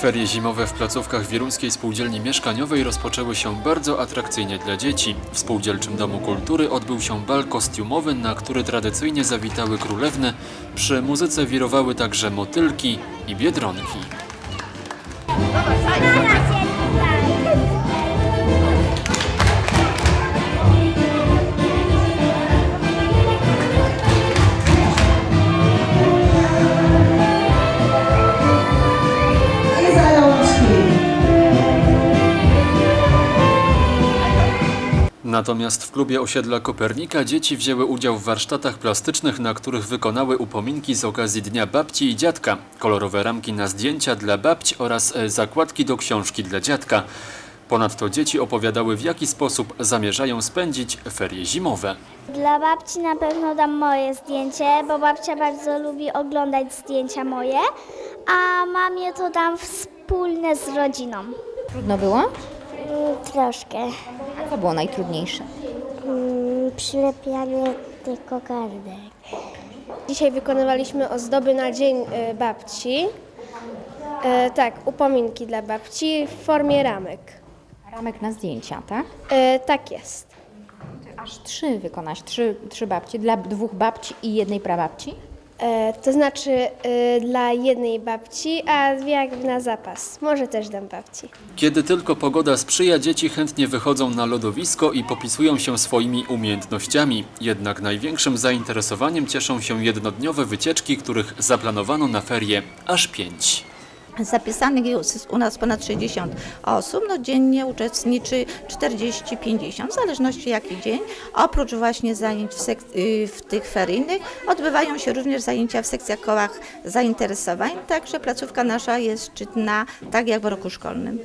Ferie zimowe w placówkach Wieluńskiej Spółdzielni Mieszkaniowej rozpoczęły się bardzo atrakcyjnie dla dzieci. W Spółdzielczym Domu Kultury odbył się bal kostiumowy, na który tradycyjnie zawitały królewny. Przy muzyce wirowały także motylki i biedronki. Natomiast w klubie osiedla Kopernika dzieci wzięły udział w warsztatach plastycznych, na których wykonały upominki z okazji Dnia Babci i Dziadka, kolorowe ramki na zdjęcia dla babci oraz e, zakładki do książki dla dziadka. Ponadto dzieci opowiadały w jaki sposób zamierzają spędzić ferie zimowe. Dla babci na pewno dam moje zdjęcie, bo babcia bardzo lubi oglądać zdjęcia moje, a mamie to dam wspólne z rodziną. Trudno było? Mm, Troszkę. Co było najtrudniejsze? Mm, Przylepianie tych kokardek. Dzisiaj wykonywaliśmy ozdoby na Dzień e, Babci. E, tak, upominki dla babci w formie ramek. Ramek na zdjęcia, tak? E, tak jest. Aż trzy wykonać, trzy, trzy babci, dla dwóch babci i jednej prababci? E, to znaczy e, dla jednej babci, a dwie na zapas. Może też dam babci. Kiedy tylko pogoda sprzyja, dzieci chętnie wychodzą na lodowisko i popisują się swoimi umiejętnościami. Jednak największym zainteresowaniem cieszą się jednodniowe wycieczki, których zaplanowano na ferie aż pięć. Zapisanych jest u nas ponad 60 osób, no dziennie uczestniczy 40-50, w zależności jaki dzień. Oprócz właśnie zajęć w, sek- y, w tych feryjnych, odbywają się również zajęcia w sekcjach kołach zainteresowań, także placówka nasza jest szczytna, tak jak w roku szkolnym.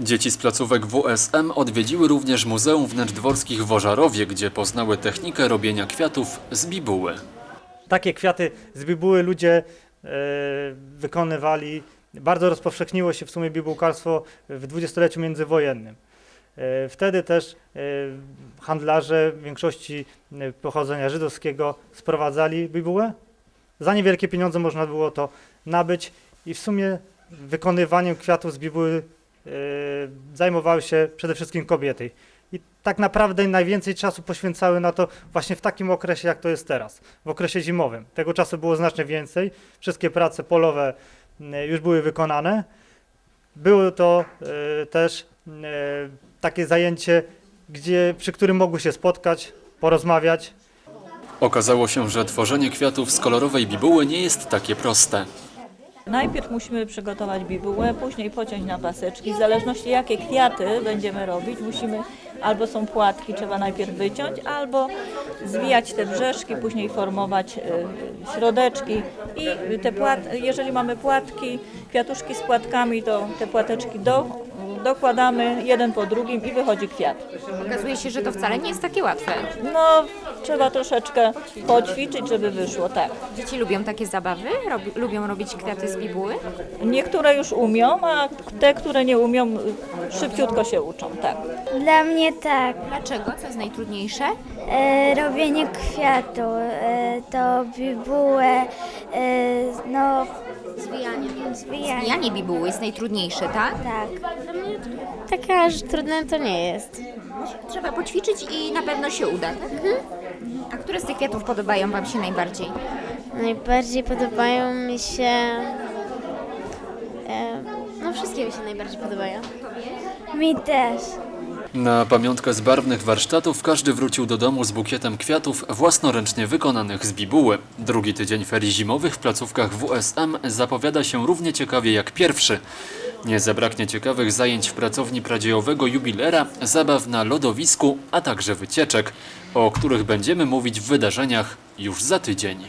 Dzieci z placówek WSM odwiedziły również Muzeum Wnętrz Dworskich w Ożarowie, gdzie poznały technikę robienia kwiatów z bibuły. takie kwiaty z bibuły ludzie wykonywali. Bardzo rozpowszechniło się w sumie bibułkarstwo w dwudziestoleciu międzywojennym. E, wtedy też e, handlarze w większości e, pochodzenia żydowskiego sprowadzali bibułę. Za niewielkie pieniądze można było to nabyć i w sumie wykonywaniem kwiatów z bibuły e, zajmowały się przede wszystkim kobiety. I tak naprawdę najwięcej czasu poświęcały na to właśnie w takim okresie, jak to jest teraz, w okresie zimowym. Tego czasu było znacznie więcej. Wszystkie prace polowe m, już były wykonane. Było to e, też e, takie zajęcie, gdzie, przy którym mogły się spotkać, porozmawiać, Okazało się, że tworzenie kwiatów z kolorowej bibuły nie jest takie proste. Najpierw musimy przygotować bibułę, później pociąć na paseczki. W zależności jakie kwiaty będziemy robić, musimy albo są płatki, trzeba najpierw wyciąć, albo zwijać te brzeszki, później formować y, środeczki. I te płat, jeżeli mamy płatki, kwiatuszki z płatkami, to te płateczki do, dokładamy jeden po drugim i wychodzi kwiat. Okazuje się, że to wcale nie jest takie łatwe. No, trzeba troszeczkę poćwiczyć, żeby wyszło, tak. Dzieci lubią takie zabawy? Robi, lubią robić kwiaty z bibuły? Niektóre już umią, a te, które nie umią, szybciutko się uczą, tak. Dla mnie tak. Dlaczego? Co jest najtrudniejsze? E, robienie kwiatu, e, to bibułę, e, no Zwijanie. zwijanie. Zwijanie bibuły jest najtrudniejsze, tak? Tak. Taka aż trudne to nie jest. Trzeba poćwiczyć i na pewno się uda, tak? A które z tych kwiatów podobają Wam się najbardziej? Najbardziej podobają mi się... Wszystkie mi się najbardziej podobają. Mi też. Na pamiątkę z barwnych warsztatów każdy wrócił do domu z bukietem kwiatów własnoręcznie wykonanych z bibuły. Drugi tydzień ferii zimowych w placówkach WSM zapowiada się równie ciekawie jak pierwszy. Nie zabraknie ciekawych zajęć w pracowni pradziejowego jubilera, zabaw na lodowisku, a także wycieczek, o których będziemy mówić w wydarzeniach już za tydzień.